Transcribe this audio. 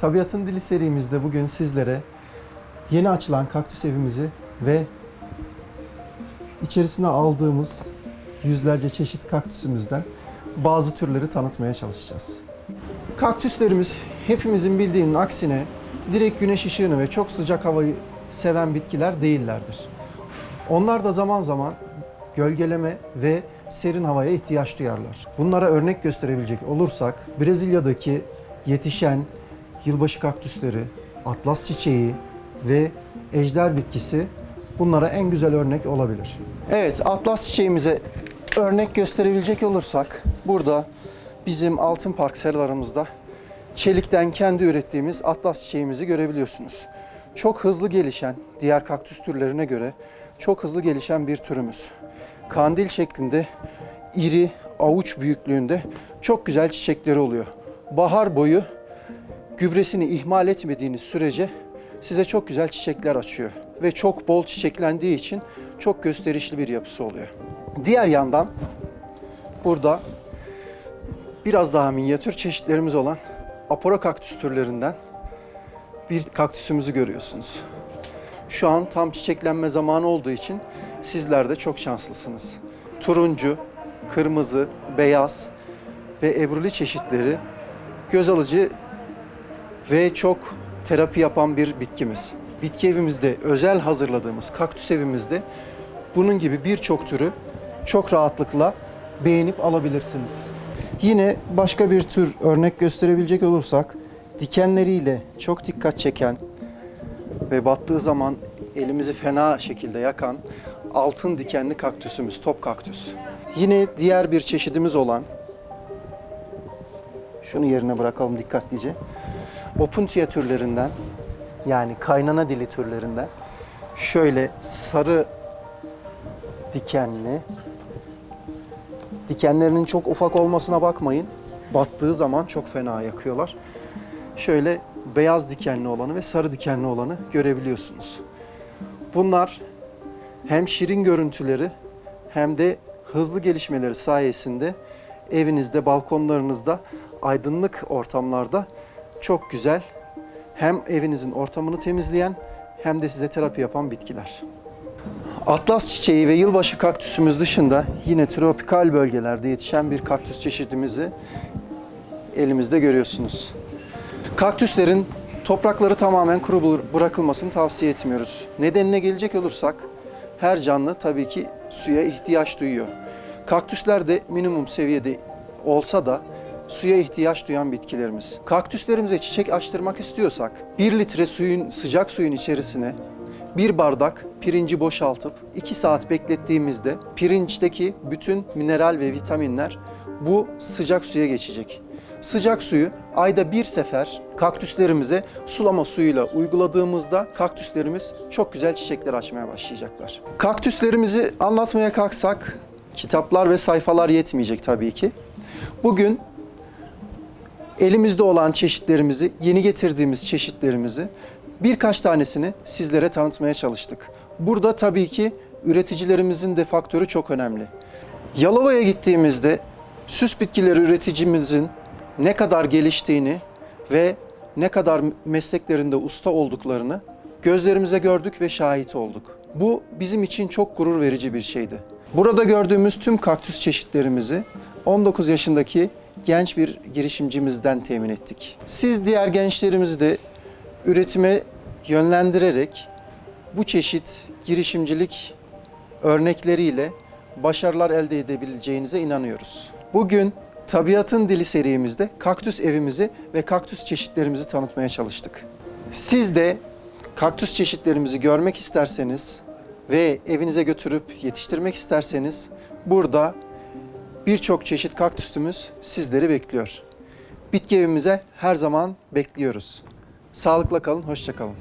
Tabiatın Dili serimizde bugün sizlere yeni açılan kaktüs evimizi ve içerisine aldığımız yüzlerce çeşit kaktüsümüzden bazı türleri tanıtmaya çalışacağız. Kaktüslerimiz hepimizin bildiğinin aksine direkt güneş ışığını ve çok sıcak havayı seven bitkiler değillerdir. Onlar da zaman zaman gölgeleme ve serin havaya ihtiyaç duyarlar. Bunlara örnek gösterebilecek olursak Brezilya'daki yetişen yılbaşı kaktüsleri, atlas çiçeği ve ejder bitkisi bunlara en güzel örnek olabilir. Evet, atlas çiçeğimize örnek gösterebilecek olursak burada bizim Altın Park seralarımızda çelikten kendi ürettiğimiz atlas çiçeğimizi görebiliyorsunuz. Çok hızlı gelişen, diğer kaktüs türlerine göre çok hızlı gelişen bir türümüz. Kandil şeklinde, iri, avuç büyüklüğünde çok güzel çiçekleri oluyor. Bahar boyu gübresini ihmal etmediğiniz sürece size çok güzel çiçekler açıyor ve çok bol çiçeklendiği için çok gösterişli bir yapısı oluyor. Diğer yandan burada biraz daha minyatür çeşitlerimiz olan apora kaktüs türlerinden bir kaktüsümüzü görüyorsunuz. Şu an tam çiçeklenme zamanı olduğu için sizler de çok şanslısınız. Turuncu, kırmızı, beyaz ve ebruli çeşitleri göz alıcı ve çok terapi yapan bir bitkimiz. Bitki evimizde özel hazırladığımız kaktüs evimizde bunun gibi birçok türü çok rahatlıkla beğenip alabilirsiniz. Yine başka bir tür örnek gösterebilecek olursak dikenleriyle çok dikkat çeken ve battığı zaman elimizi fena şekilde yakan altın dikenli kaktüsümüz, top kaktüs. Yine diğer bir çeşidimiz olan şunu yerine bırakalım dikkatlice. Opuntia türlerinden yani kaynana dili türlerinden şöyle sarı dikenli dikenlerinin çok ufak olmasına bakmayın. Battığı zaman çok fena yakıyorlar. Şöyle beyaz dikenli olanı ve sarı dikenli olanı görebiliyorsunuz. Bunlar hem şirin görüntüleri hem de hızlı gelişmeleri sayesinde evinizde, balkonlarınızda, aydınlık ortamlarda çok güzel hem evinizin ortamını temizleyen hem de size terapi yapan bitkiler. Atlas çiçeği ve yılbaşı kaktüsümüz dışında yine tropikal bölgelerde yetişen bir kaktüs çeşidimizi elimizde görüyorsunuz. Kaktüslerin toprakları tamamen kuru bır- bırakılmasını tavsiye etmiyoruz. Nedenine gelecek olursak her canlı tabii ki suya ihtiyaç duyuyor. Kaktüsler de minimum seviyede olsa da suya ihtiyaç duyan bitkilerimiz. Kaktüslerimize çiçek açtırmak istiyorsak 1 litre suyun sıcak suyun içerisine bir bardak pirinci boşaltıp 2 saat beklettiğimizde pirinçteki bütün mineral ve vitaminler bu sıcak suya geçecek. Sıcak suyu ayda bir sefer kaktüslerimize sulama suyuyla uyguladığımızda kaktüslerimiz çok güzel çiçekler açmaya başlayacaklar. Kaktüslerimizi anlatmaya kalksak kitaplar ve sayfalar yetmeyecek tabii ki. Bugün elimizde olan çeşitlerimizi, yeni getirdiğimiz çeşitlerimizi birkaç tanesini sizlere tanıtmaya çalıştık. Burada tabii ki üreticilerimizin de faktörü çok önemli. Yalova'ya gittiğimizde süs bitkileri üreticimizin ne kadar geliştiğini ve ne kadar mesleklerinde usta olduklarını gözlerimize gördük ve şahit olduk. Bu bizim için çok gurur verici bir şeydi. Burada gördüğümüz tüm kaktüs çeşitlerimizi 19 yaşındaki genç bir girişimcimizden temin ettik. Siz diğer gençlerimizi de üretime yönlendirerek bu çeşit girişimcilik örnekleriyle başarılar elde edebileceğinize inanıyoruz. Bugün Tabiatın Dili serimizde kaktüs evimizi ve kaktüs çeşitlerimizi tanıtmaya çalıştık. Siz de kaktüs çeşitlerimizi görmek isterseniz ve evinize götürüp yetiştirmek isterseniz burada birçok çeşit kaktüsümüz sizleri bekliyor. Bitki evimize her zaman bekliyoruz. Sağlıkla kalın, hoşça kalın.